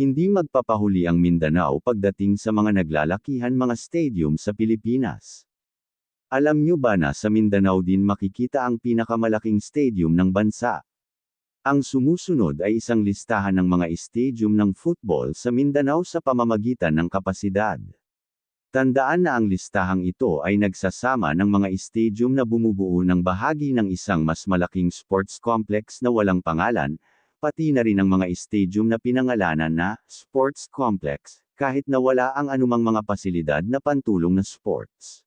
Hindi magpapahuli ang Mindanao pagdating sa mga naglalakihan mga stadium sa Pilipinas. Alam nyo ba na sa Mindanao din makikita ang pinakamalaking stadium ng bansa? Ang sumusunod ay isang listahan ng mga stadium ng football sa Mindanao sa pamamagitan ng kapasidad. Tandaan na ang listahang ito ay nagsasama ng mga stadium na bumubuo ng bahagi ng isang mas malaking sports complex na walang pangalan, pati na rin ang mga stadium na pinangalanan na sports complex, kahit na wala ang anumang mga pasilidad na pantulong na sports.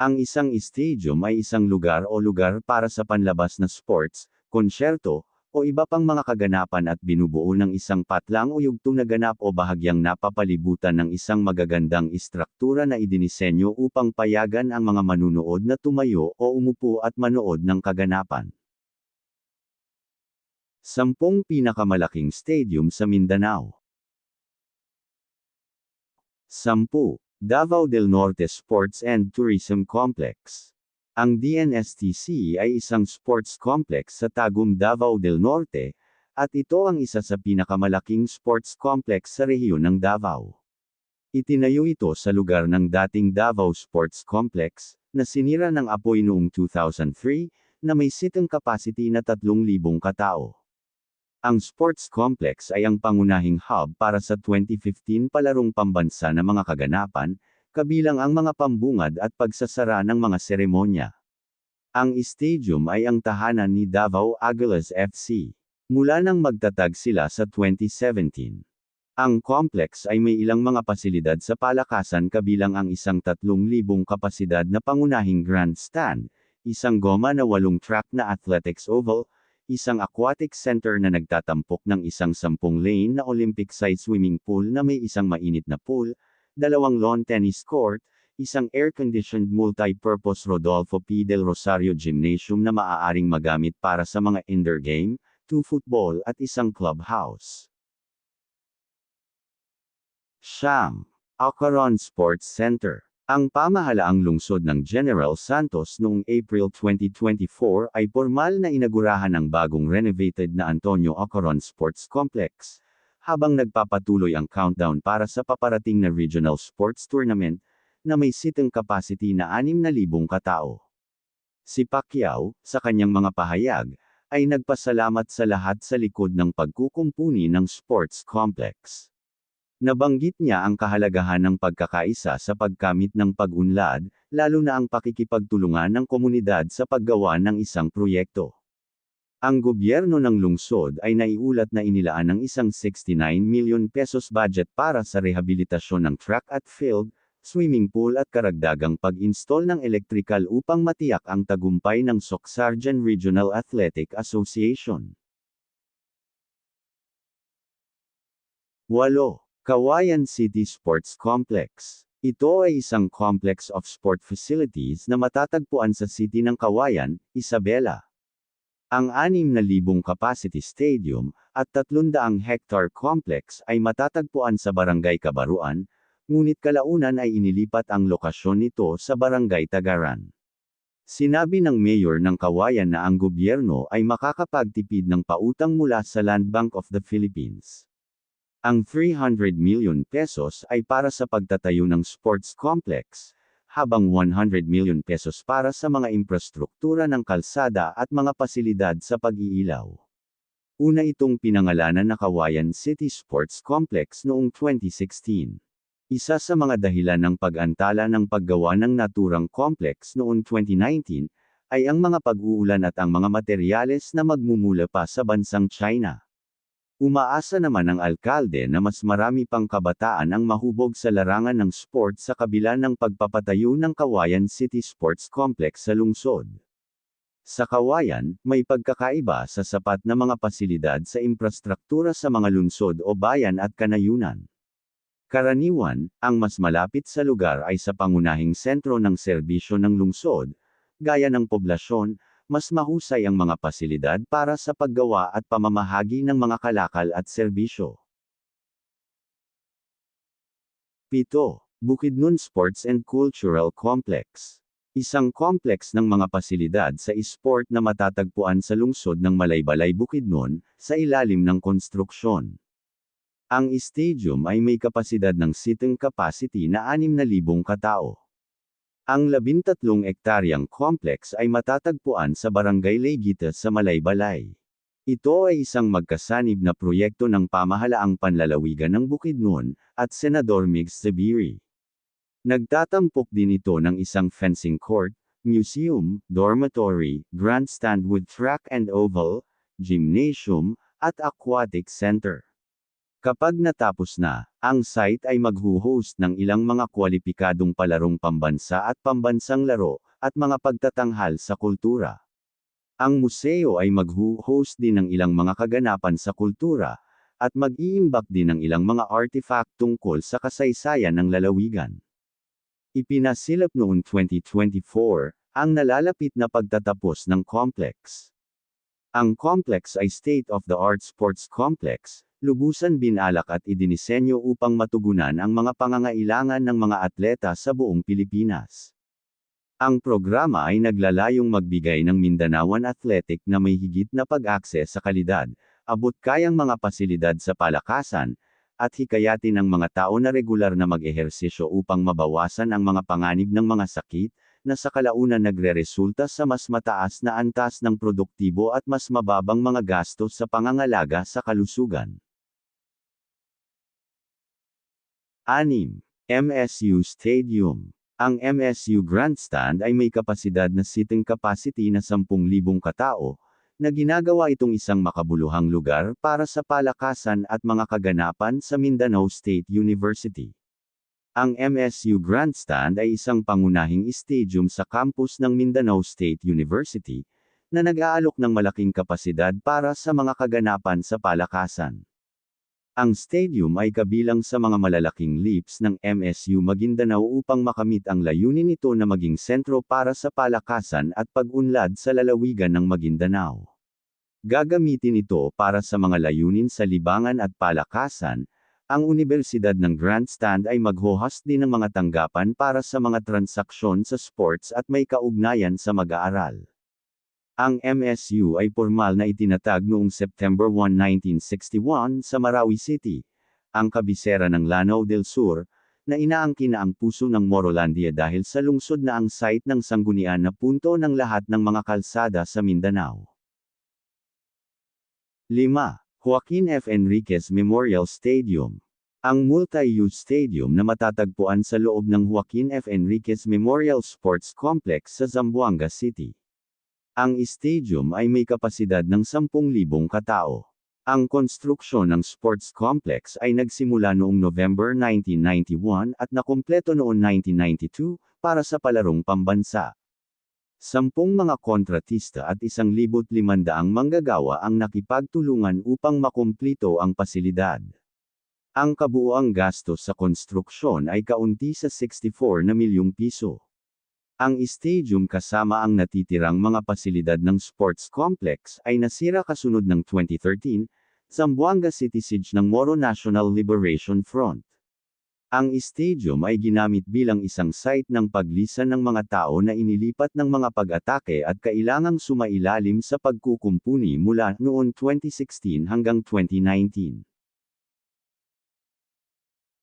Ang isang stadium ay isang lugar o lugar para sa panlabas na sports, konsyerto, o iba pang mga kaganapan at binubuo ng isang patlang o yugtong na ganap o bahagyang napapalibutan ng isang magagandang istruktura na idinisenyo upang payagan ang mga manunood na tumayo o umupo at manood ng kaganapan. Sampung pinakamalaking stadium sa Mindanao. 10. Davao del Norte Sports and Tourism Complex ang DNSTC ay isang sports complex sa Tagum Davao del Norte, at ito ang isa sa pinakamalaking sports complex sa rehiyon ng Davao. Itinayo ito sa lugar ng dating Davao Sports Complex, na sinira ng apoy noong 2003, na may sitting capacity na 3,000 katao. Ang sports complex ay ang pangunahing hub para sa 2015 palarong pambansa na mga kaganapan, kabilang ang mga pambungad at pagsasara ng mga seremonya. Ang stadium ay ang tahanan ni Davao Aguilas FC. Mula nang magtatag sila sa 2017. Ang complex ay may ilang mga pasilidad sa palakasan kabilang ang isang 3,000 kapasidad na pangunahing grandstand, isang goma na walong track na athletics oval, isang aquatic center na nagtatampok ng isang 10 lane na Olympic-size swimming pool na may isang mainit na pool, dalawang lawn tennis court, isang air-conditioned multi-purpose Rodolfo P. Del Rosario Gymnasium na maaaring magamit para sa mga indoor game, two football at isang clubhouse. Siyam. Acaron Sports Center. Ang pamahalaang lungsod ng General Santos noong April 2024 ay formal na inagurahan ang bagong renovated na Antonio Acaron Sports Complex, habang nagpapatuloy ang countdown para sa paparating na regional sports tournament, na may sitting capacity na 6,000 katao. Si Pacquiao, sa kanyang mga pahayag, ay nagpasalamat sa lahat sa likod ng pagkukumpuni ng sports complex. Nabanggit niya ang kahalagahan ng pagkakaisa sa pagkamit ng pag-unlad, lalo na ang pakikipagtulungan ng komunidad sa paggawa ng isang proyekto. Ang gobyerno ng lungsod ay naiulat na inilaan ng isang 69 million pesos budget para sa rehabilitasyon ng track at field, swimming pool at karagdagang pag-install ng electrical upang matiyak ang tagumpay ng Socsargen Regional Athletic Association. 8. Kawayan City Sports Complex ito ay isang complex of sport facilities na matatagpuan sa city ng Kawayan, Isabela. Ang 6,000 capacity stadium, at 300 hectare complex ay matatagpuan sa Barangay Kabaruan, ngunit kalaunan ay inilipat ang lokasyon nito sa Barangay Tagaran. Sinabi ng mayor ng Kawayan na ang gobyerno ay makakapagtipid ng pautang mula sa Land Bank of the Philippines. Ang 300 million pesos ay para sa pagtatayo ng sports complex, habang 100 million pesos para sa mga infrastruktura ng kalsada at mga pasilidad sa pag-iilaw. Una itong pinangalanan na Kawayan City Sports Complex noong 2016. Isa sa mga dahilan ng pag-antala ng paggawa ng naturang complex noong 2019, ay ang mga pag-uulan at ang mga materyales na magmumula pa sa bansang China. Umaasa naman ang alkalde na mas marami pang kabataan ang mahubog sa larangan ng sport sa kabila ng pagpapatayo ng Kawayan City Sports Complex sa lungsod. Sa Kawayan, may pagkakaiba sa sapat na mga pasilidad sa infrastruktura sa mga lungsod o bayan at kanayunan. Karaniwan, ang mas malapit sa lugar ay sa pangunahing sentro ng serbisyo ng lungsod, gaya ng poblasyon, mas mahusay ang mga pasilidad para sa paggawa at pamamahagi ng mga kalakal at serbisyo. 7. Bukidnon Sports and Cultural Complex Isang complex ng mga pasilidad sa esport na matatagpuan sa lungsod ng Malaybalay Bukidnon, sa ilalim ng konstruksyon. Ang stadium ay may kapasidad ng seating capacity na 6,000 katao. Ang 13 ektaryang complex ay matatagpuan sa Barangay Legita sa Malaybalay. Ito ay isang magkasanib na proyekto ng pamahalaang panlalawigan ng Bukidnon, at Senador Migs Zubiri. Nagtatampok din ito ng isang fencing court, museum, dormitory, grandstand with track and oval, gymnasium, at aquatic center. Kapag natapos na, ang site ay maghuhost ng ilang mga kwalipikadong palarong pambansa at pambansang laro, at mga pagtatanghal sa kultura. Ang museo ay maghuhost din ng ilang mga kaganapan sa kultura, at mag-iimbak din ng ilang mga artifact tungkol sa kasaysayan ng lalawigan. Ipinasilap noong 2024, ang nalalapit na pagtatapos ng complex. Ang complex ay state-of-the-art sports complex, lubusan binalak at idinisenyo upang matugunan ang mga pangangailangan ng mga atleta sa buong Pilipinas. Ang programa ay naglalayong magbigay ng Mindanaoan Athletic na may higit na pag-akses sa kalidad, abot kayang mga pasilidad sa palakasan, at hikayatin ang mga tao na regular na mag-ehersisyo upang mabawasan ang mga panganib ng mga sakit, na sa kalaunan nagreresulta sa mas mataas na antas ng produktibo at mas mababang mga gastos sa pangangalaga sa kalusugan. 6. MSU Stadium Ang MSU Grandstand ay may kapasidad na seating capacity na 10,000 katao, na ginagawa itong isang makabuluhang lugar para sa palakasan at mga kaganapan sa Mindanao State University. Ang MSU Grandstand ay isang pangunahing stadium sa campus ng Mindanao State University, na nag-aalok ng malaking kapasidad para sa mga kaganapan sa palakasan. Ang stadium ay kabilang sa mga malalaking leaps ng MSU Maguindanao upang makamit ang layunin nito na maging sentro para sa palakasan at pag-unlad sa lalawigan ng Maguindanao. Gagamitin ito para sa mga layunin sa libangan at palakasan, ang Universidad ng Grandstand ay maghohost din ng mga tanggapan para sa mga transaksyon sa sports at may kaugnayan sa mag-aaral. Ang MSU ay formal na itinatag noong September 1, 1961 sa Marawi City, ang kabisera ng Lanao del Sur, na inaangkin na ang puso ng Morolandia dahil sa lungsod na ang site ng sanggunian na punto ng lahat ng mga kalsada sa Mindanao. 5. Joaquin F. Enriquez Memorial Stadium Ang multi-use stadium na matatagpuan sa loob ng Joaquin F. Enriquez Memorial Sports Complex sa Zamboanga City. Ang stadium ay may kapasidad ng 10,000 katao. Ang konstruksyon ng sports complex ay nagsimula noong November 1991 at nakumpleto noong 1992 para sa palarong pambansa. Sampung mga kontratista at 1,500 manggagawa ang nakipagtulungan upang makumplito ang pasilidad. Ang kabuuang gastos sa konstruksyon ay kaunti sa 64 na milyong piso. Ang stadium kasama ang natitirang mga pasilidad ng sports complex ay nasira kasunod ng 2013, Zamboanga City Siege ng Moro National Liberation Front. Ang stadium ay ginamit bilang isang site ng paglisan ng mga tao na inilipat ng mga pag-atake at kailangang sumailalim sa pagkukumpuni mula noon 2016 hanggang 2019.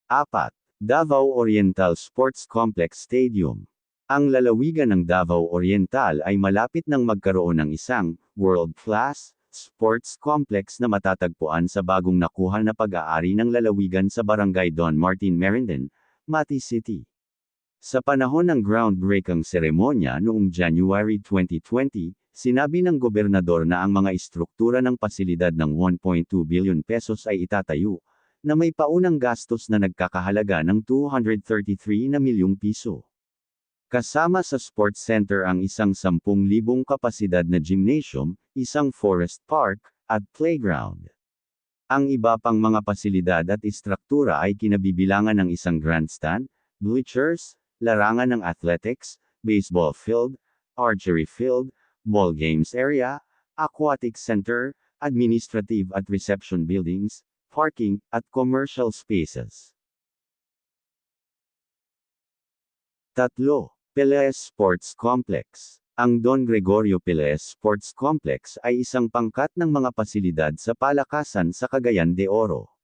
4. Davao Oriental Sports Complex Stadium ang lalawigan ng Davao Oriental ay malapit nang magkaroon ng isang world-class sports complex na matatagpuan sa bagong nakuha na pag-aari ng lalawigan sa Barangay Don Martin Merindon, Mati City. Sa panahon ng groundbreaking seremonya noong January 2020, sinabi ng gobernador na ang mga istruktura ng pasilidad ng 1.2 billion pesos ay itatayo, na may paunang gastos na nagkakahalaga ng 233 na milyong piso. Kasama sa sports center ang isang 10,000 kapasidad na gymnasium, isang forest park, at playground. Ang iba pang mga pasilidad at istruktura ay kinabibilangan ng isang grandstand, bleachers, larangan ng athletics, baseball field, archery field, ball games area, aquatic center, administrative at reception buildings, parking, at commercial spaces. Tatlo. Peleas Sports Complex. Ang Don Gregorio Peleas Sports Complex ay isang pangkat ng mga pasilidad sa palakasan sa Cagayan de Oro.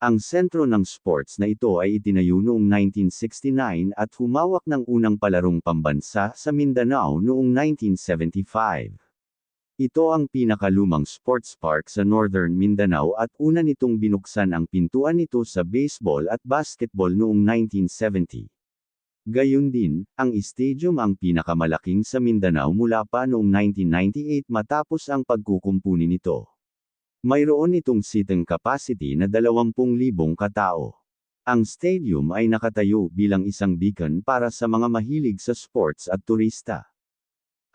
Ang sentro ng sports na ito ay itinayo noong 1969 at humawak ng unang palarong pambansa sa Mindanao noong 1975. Ito ang pinakalumang sports park sa Northern Mindanao at una nitong binuksan ang pintuan nito sa baseball at basketball noong 1970. Gayun din, ang stadium ang pinakamalaking sa Mindanao mula pa noong 1998 matapos ang pagkukumpuni nito. Mayroon itong seating capacity na 20,000 katao. Ang stadium ay nakatayo bilang isang beacon para sa mga mahilig sa sports at turista.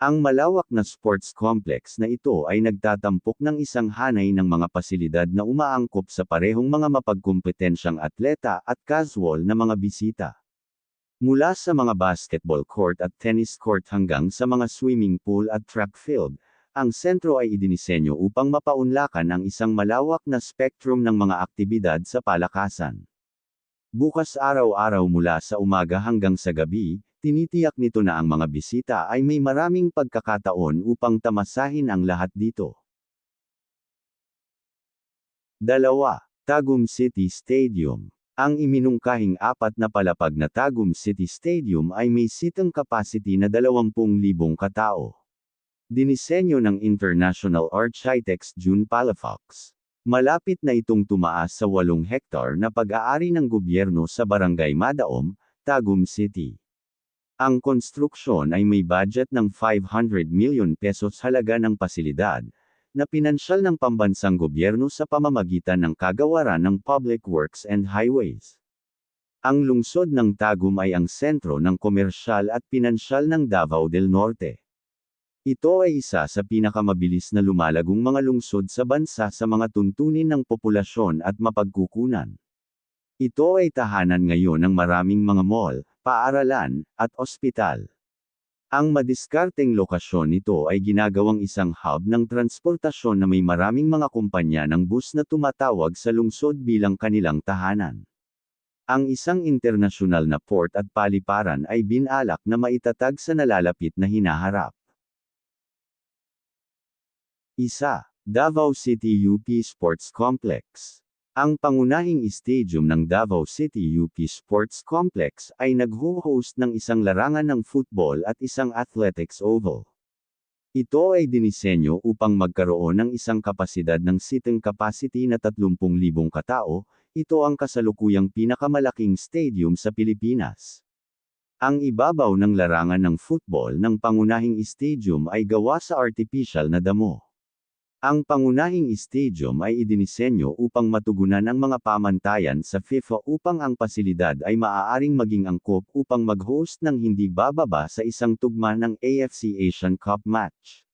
Ang malawak na sports complex na ito ay nagtatampok ng isang hanay ng mga pasilidad na umaangkop sa parehong mga mapagkompetensyang atleta at casual na mga bisita. Mula sa mga basketball court at tennis court hanggang sa mga swimming pool at track field, ang sentro ay idinisenyo upang mapaunlakan ang isang malawak na spectrum ng mga aktibidad sa palakasan. Bukas araw-araw mula sa umaga hanggang sa gabi, tinitiyak nito na ang mga bisita ay may maraming pagkakataon upang tamasahin ang lahat dito. Dalawa, Tagum City Stadium. Ang iminungkahing apat na palapag na Tagum City Stadium ay may sitting capacity na 20,000 katao. Dinisenyo ng International Architects June Palafox. Malapit na itong tumaas sa 8 hektar na pag-aari ng gobyerno sa Barangay Madaom, Tagum City. Ang konstruksyon ay may budget ng 500 million pesos halaga ng pasilidad, na pinansyal ng pambansang gobyerno sa pamamagitan ng kagawaran ng Public Works and Highways. Ang lungsod ng Tagum ay ang sentro ng komersyal at pinansyal ng Davao del Norte. Ito ay isa sa pinakamabilis na lumalagong mga lungsod sa bansa sa mga tuntunin ng populasyon at mapagkukunan. Ito ay tahanan ngayon ng maraming mga mall, paaralan, at ospital. Ang madiskarteng lokasyon nito ay ginagawang isang hub ng transportasyon na may maraming mga kumpanya ng bus na tumatawag sa lungsod bilang kanilang tahanan. Ang isang internasyonal na port at paliparan ay binalak na maitatag sa nalalapit na hinaharap. Isa, Davao City UP Sports Complex. Ang pangunahing stadium ng Davao City UP Sports Complex ay nagho-host ng isang larangan ng football at isang athletics oval. Ito ay dinisenyo upang magkaroon ng isang kapasidad ng seating capacity na 30,000 katao, ito ang kasalukuyang pinakamalaking stadium sa Pilipinas. Ang ibabaw ng larangan ng football ng pangunahing stadium ay gawa sa artificial na damo. Ang pangunahing stadium ay idinisenyo upang matugunan ang mga pamantayan sa FIFA upang ang pasilidad ay maaaring maging angkop upang mag-host ng hindi bababa sa isang tugma ng AFC Asian Cup match.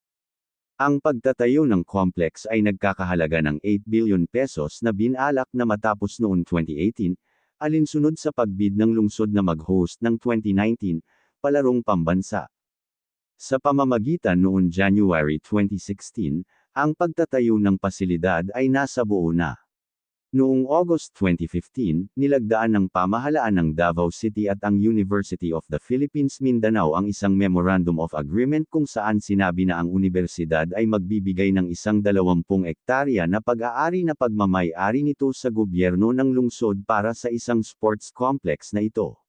Ang pagtatayo ng complex ay nagkakahalaga ng 8 billion pesos na binalak na matapos noong 2018, alinsunod sa pagbid ng lungsod na mag-host ng 2019, palarong pambansa. Sa pamamagitan noong January 2016, ang pagtatayo ng pasilidad ay nasa buo na. Noong August 2015, nilagdaan ng pamahalaan ng Davao City at ang University of the Philippines Mindanao ang isang Memorandum of Agreement kung saan sinabi na ang universidad ay magbibigay ng isang 20 ektarya na pag-aari na pagmamay-ari nito sa gobyerno ng lungsod para sa isang sports complex na ito.